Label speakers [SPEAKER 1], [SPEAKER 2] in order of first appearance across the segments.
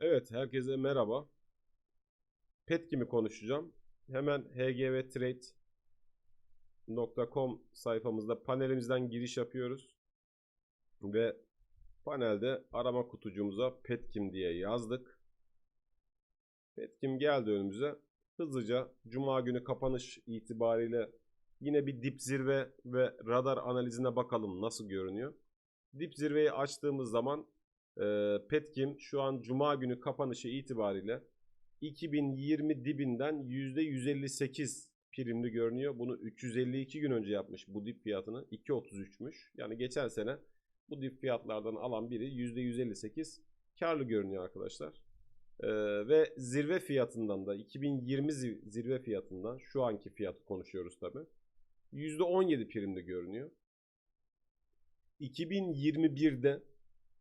[SPEAKER 1] Evet, herkese merhaba. Petkim'i konuşacağım. Hemen hgvtrade.com sayfamızda panelimizden giriş yapıyoruz. Ve panelde arama kutucuğumuza Petkim diye yazdık. Petkim geldi önümüze. Hızlıca Cuma günü kapanış itibariyle yine bir dip zirve ve radar analizine bakalım nasıl görünüyor. Dip zirveyi açtığımız zaman Petkim şu an Cuma günü kapanışı itibariyle 2020 dibinden %158 primli görünüyor. Bunu 352 gün önce yapmış bu dip fiyatını. 2.33'müş. Yani geçen sene bu dip fiyatlardan alan biri %158 karlı görünüyor arkadaşlar. Ee, ve zirve fiyatından da 2020 zi- zirve fiyatından şu anki fiyatı konuşuyoruz tabi. %17 primli görünüyor. 2021'de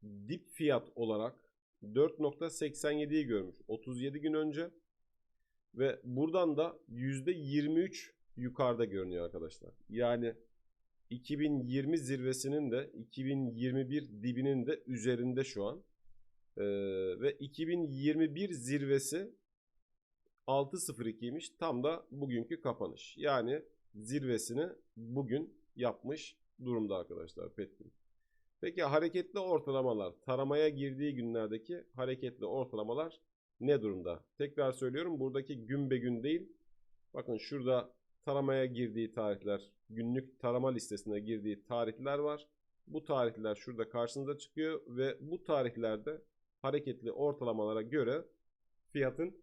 [SPEAKER 1] dip fiyat olarak 4.87'yi görmüş 37 gün önce ve buradan da %23 yukarıda görünüyor arkadaşlar. Yani 2020 zirvesinin de 2021 dibinin de üzerinde şu an. Ee, ve 2021 zirvesi 6.02'ymiş. Tam da bugünkü kapanış. Yani zirvesini bugün yapmış durumda arkadaşlar Petkim. Peki hareketli ortalamalar, taramaya girdiği günlerdeki hareketli ortalamalar ne durumda? Tekrar söylüyorum buradaki gün be gün değil. Bakın şurada taramaya girdiği tarihler, günlük tarama listesine girdiği tarihler var. Bu tarihler şurada karşınıza çıkıyor ve bu tarihlerde hareketli ortalamalara göre fiyatın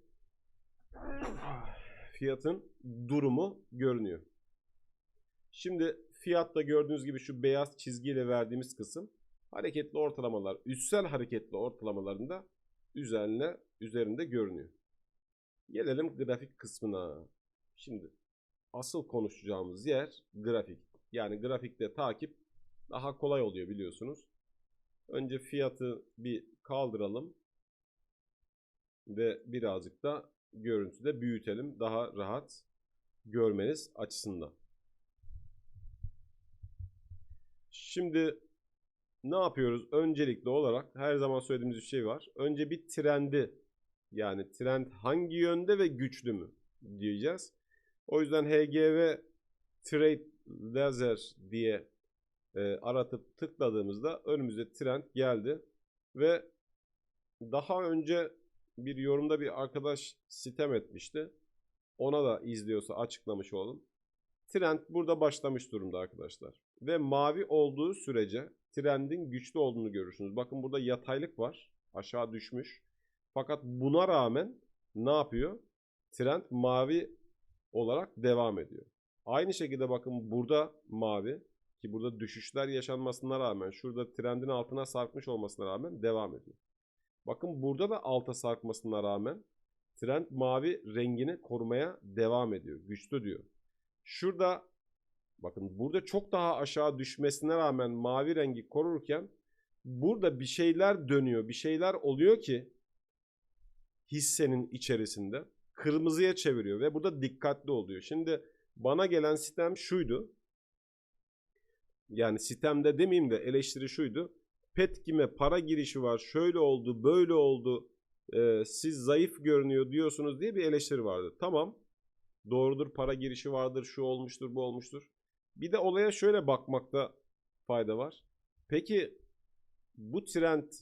[SPEAKER 1] fiyatın durumu görünüyor. Şimdi fiyatta gördüğünüz gibi şu beyaz çizgiyle verdiğimiz kısım hareketli ortalamalar, üstsel hareketli ortalamalarında üzerine üzerinde görünüyor. Gelelim grafik kısmına. Şimdi asıl konuşacağımız yer grafik. Yani grafikte takip daha kolay oluyor biliyorsunuz. Önce fiyatı bir kaldıralım ve birazcık da görüntüde büyütelim daha rahat görmeniz açısından. Şimdi ne yapıyoruz? Öncelikli olarak her zaman söylediğimiz bir şey var. Önce bir trendi yani trend hangi yönde ve güçlü mü diyeceğiz. O yüzden HGV Trade Laser diye e, aratıp tıkladığımızda önümüze trend geldi. Ve daha önce bir yorumda bir arkadaş sitem etmişti. Ona da izliyorsa açıklamış olalım. Trend burada başlamış durumda arkadaşlar. Ve mavi olduğu sürece trendin güçlü olduğunu görürsünüz. Bakın burada yataylık var. Aşağı düşmüş. Fakat buna rağmen ne yapıyor? Trend mavi olarak devam ediyor. Aynı şekilde bakın burada mavi ki burada düşüşler yaşanmasına rağmen şurada trendin altına sarkmış olmasına rağmen devam ediyor. Bakın burada da alta sarkmasına rağmen trend mavi rengini korumaya devam ediyor. Güçlü diyor. Şurada bakın burada çok daha aşağı düşmesine rağmen mavi rengi korurken burada bir şeyler dönüyor. Bir şeyler oluyor ki hissenin içerisinde kırmızıya çeviriyor ve burada dikkatli oluyor. Şimdi bana gelen sistem şuydu. Yani sistemde demeyeyim de eleştiri şuydu. Petkim'e para girişi var. Şöyle oldu, böyle oldu. Ee, siz zayıf görünüyor diyorsunuz diye bir eleştiri vardı. Tamam. Doğrudur para girişi vardır, şu olmuştur, bu olmuştur. Bir de olaya şöyle bakmakta fayda var. Peki bu trend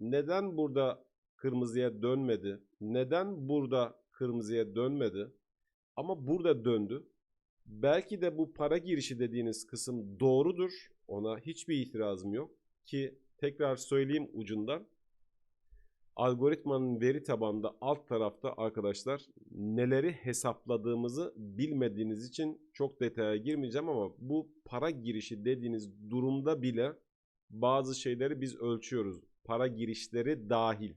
[SPEAKER 1] neden burada kırmızıya dönmedi? Neden burada kırmızıya dönmedi? Ama burada döndü. Belki de bu para girişi dediğiniz kısım doğrudur. Ona hiçbir itirazım yok. Ki tekrar söyleyeyim ucundan. Algoritmanın veri tabanında alt tarafta arkadaşlar neleri hesapladığımızı bilmediğiniz için çok detaya girmeyeceğim ama bu para girişi dediğiniz durumda bile bazı şeyleri biz ölçüyoruz. Para girişleri dahil.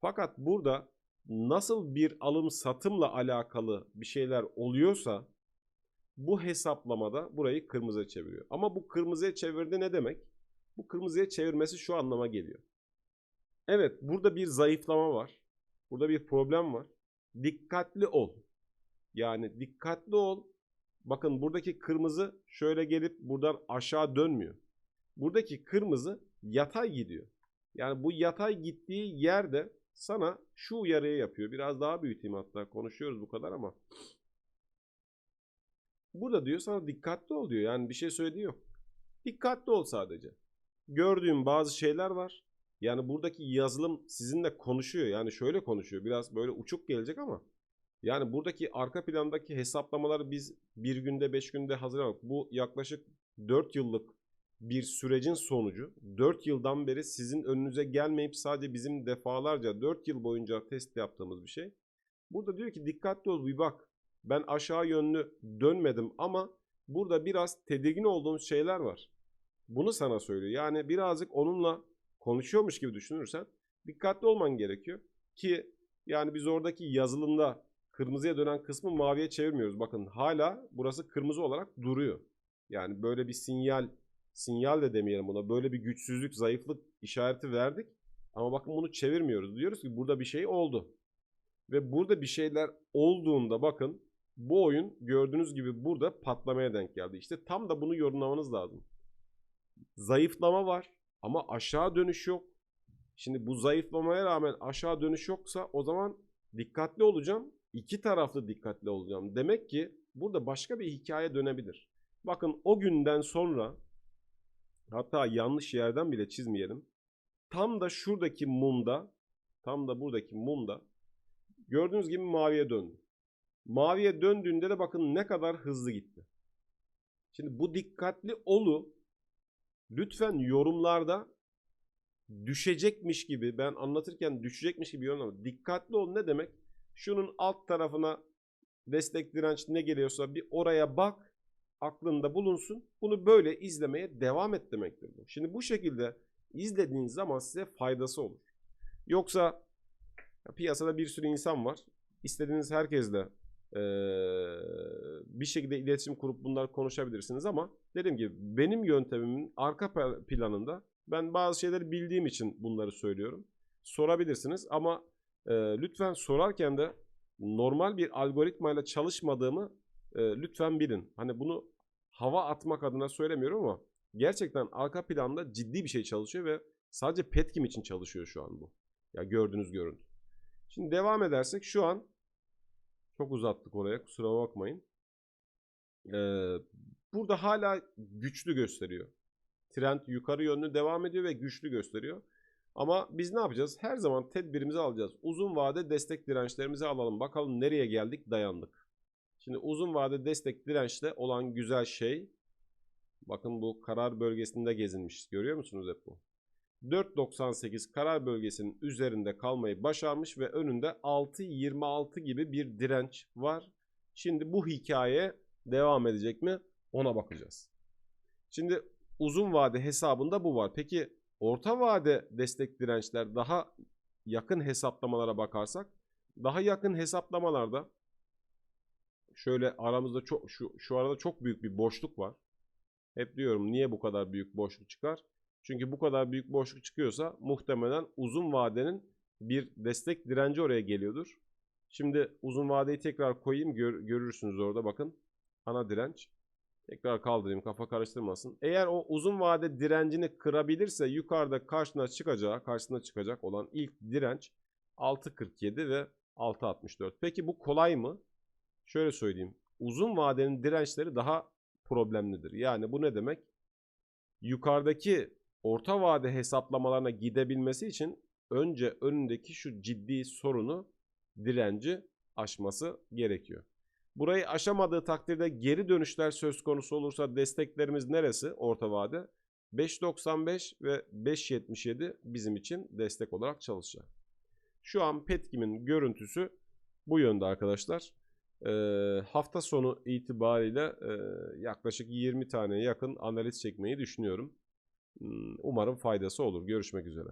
[SPEAKER 1] Fakat burada nasıl bir alım satımla alakalı bir şeyler oluyorsa bu hesaplamada burayı kırmızıya çeviriyor. Ama bu kırmızıya çevirdi ne demek? Bu kırmızıya çevirmesi şu anlama geliyor. Evet burada bir zayıflama var. Burada bir problem var. Dikkatli ol. Yani dikkatli ol. Bakın buradaki kırmızı şöyle gelip buradan aşağı dönmüyor. Buradaki kırmızı yatay gidiyor. Yani bu yatay gittiği yerde sana şu uyarıyı yapıyor. Biraz daha büyüteyim hatta konuşuyoruz bu kadar ama. Burada diyor sana dikkatli ol diyor. Yani bir şey söylediği yok. Dikkatli ol sadece. Gördüğüm bazı şeyler var. Yani buradaki yazılım sizinle konuşuyor. Yani şöyle konuşuyor. Biraz böyle uçuk gelecek ama. Yani buradaki arka plandaki hesaplamaları biz bir günde beş günde hazırlamak. Bu yaklaşık 4 yıllık bir sürecin sonucu. 4 yıldan beri sizin önünüze gelmeyip sadece bizim defalarca 4 yıl boyunca test yaptığımız bir şey. Burada diyor ki dikkatli ol bir bak. Ben aşağı yönlü dönmedim ama burada biraz tedirgin olduğumuz şeyler var. Bunu sana söylüyor. Yani birazcık onunla konuşuyormuş gibi düşünürsen dikkatli olman gerekiyor. Ki yani biz oradaki yazılımda kırmızıya dönen kısmı maviye çevirmiyoruz. Bakın hala burası kırmızı olarak duruyor. Yani böyle bir sinyal, sinyal de demeyelim buna. Böyle bir güçsüzlük, zayıflık işareti verdik. Ama bakın bunu çevirmiyoruz. Diyoruz ki burada bir şey oldu. Ve burada bir şeyler olduğunda bakın bu oyun gördüğünüz gibi burada patlamaya denk geldi. İşte tam da bunu yorumlamanız lazım. Zayıflama var ama aşağı dönüş yok. Şimdi bu zayıflamaya rağmen aşağı dönüş yoksa o zaman dikkatli olacağım. İki taraflı dikkatli olacağım. Demek ki burada başka bir hikaye dönebilir. Bakın o günden sonra hatta yanlış yerden bile çizmeyelim. Tam da şuradaki mumda tam da buradaki mumda gördüğünüz gibi maviye döndü. Maviye döndüğünde de bakın ne kadar hızlı gitti. Şimdi bu dikkatli olu lütfen yorumlarda düşecekmiş gibi ben anlatırken düşecekmiş gibi yorumlama. Dikkatli ol ne demek? Şunun alt tarafına destek direnç ne geliyorsa bir oraya bak aklında bulunsun. Bunu böyle izlemeye devam et demektir bu. Şimdi bu şekilde izlediğiniz zaman size faydası olur. Yoksa piyasada bir sürü insan var. İstediğiniz herkesle bir şekilde iletişim kurup bunlar konuşabilirsiniz ama dediğim gibi benim yöntemimin arka planında ben bazı şeyleri bildiğim için bunları söylüyorum. Sorabilirsiniz ama e, lütfen sorarken de normal bir algoritmayla çalışmadığımı e, lütfen bilin. Hani bunu hava atmak adına söylemiyorum ama gerçekten arka planda ciddi bir şey çalışıyor ve sadece Petkim için çalışıyor şu an bu. Ya gördüğünüz görüntü. Şimdi devam edersek şu an çok uzattık oraya kusura bakmayın. Ee, burada hala güçlü gösteriyor. Trend yukarı yönlü devam ediyor ve güçlü gösteriyor. Ama biz ne yapacağız? Her zaman tedbirimizi alacağız. Uzun vade destek dirençlerimizi alalım. Bakalım nereye geldik dayandık. Şimdi uzun vade destek dirençte olan güzel şey. Bakın bu karar bölgesinde gezinmiş. Görüyor musunuz hep bu? 4.98 karar bölgesinin üzerinde kalmayı başarmış ve önünde 6.26 gibi bir direnç var. Şimdi bu hikaye devam edecek mi? Ona bakacağız. Şimdi uzun vade hesabında bu var. Peki orta vade destek dirençler daha yakın hesaplamalara bakarsak daha yakın hesaplamalarda şöyle aramızda çok şu, şu arada çok büyük bir boşluk var. Hep diyorum niye bu kadar büyük boşluk çıkar? Çünkü bu kadar büyük boşluk çıkıyorsa muhtemelen uzun vadenin bir destek direnci oraya geliyordur. Şimdi uzun vadeyi tekrar koyayım gör, görürsünüz orada bakın. Ana direnç. Tekrar kaldırayım kafa karıştırmasın. Eğer o uzun vade direncini kırabilirse yukarıda karşına çıkacağı, karşısına çıkacak olan ilk direnç 6.47 ve 6.64. Peki bu kolay mı? Şöyle söyleyeyim. Uzun vadenin dirençleri daha problemlidir. Yani bu ne demek? Yukarıdaki orta vade hesaplamalarına gidebilmesi için önce önündeki şu ciddi sorunu direnci aşması gerekiyor. Burayı aşamadığı takdirde geri dönüşler söz konusu olursa desteklerimiz neresi orta vade? 5.95 ve 5.77 bizim için destek olarak çalışacak. Şu an Petkim'in görüntüsü bu yönde arkadaşlar. Ee, hafta sonu itibariyle e, yaklaşık 20 tane yakın analiz çekmeyi düşünüyorum. Umarım faydası olur. Görüşmek üzere.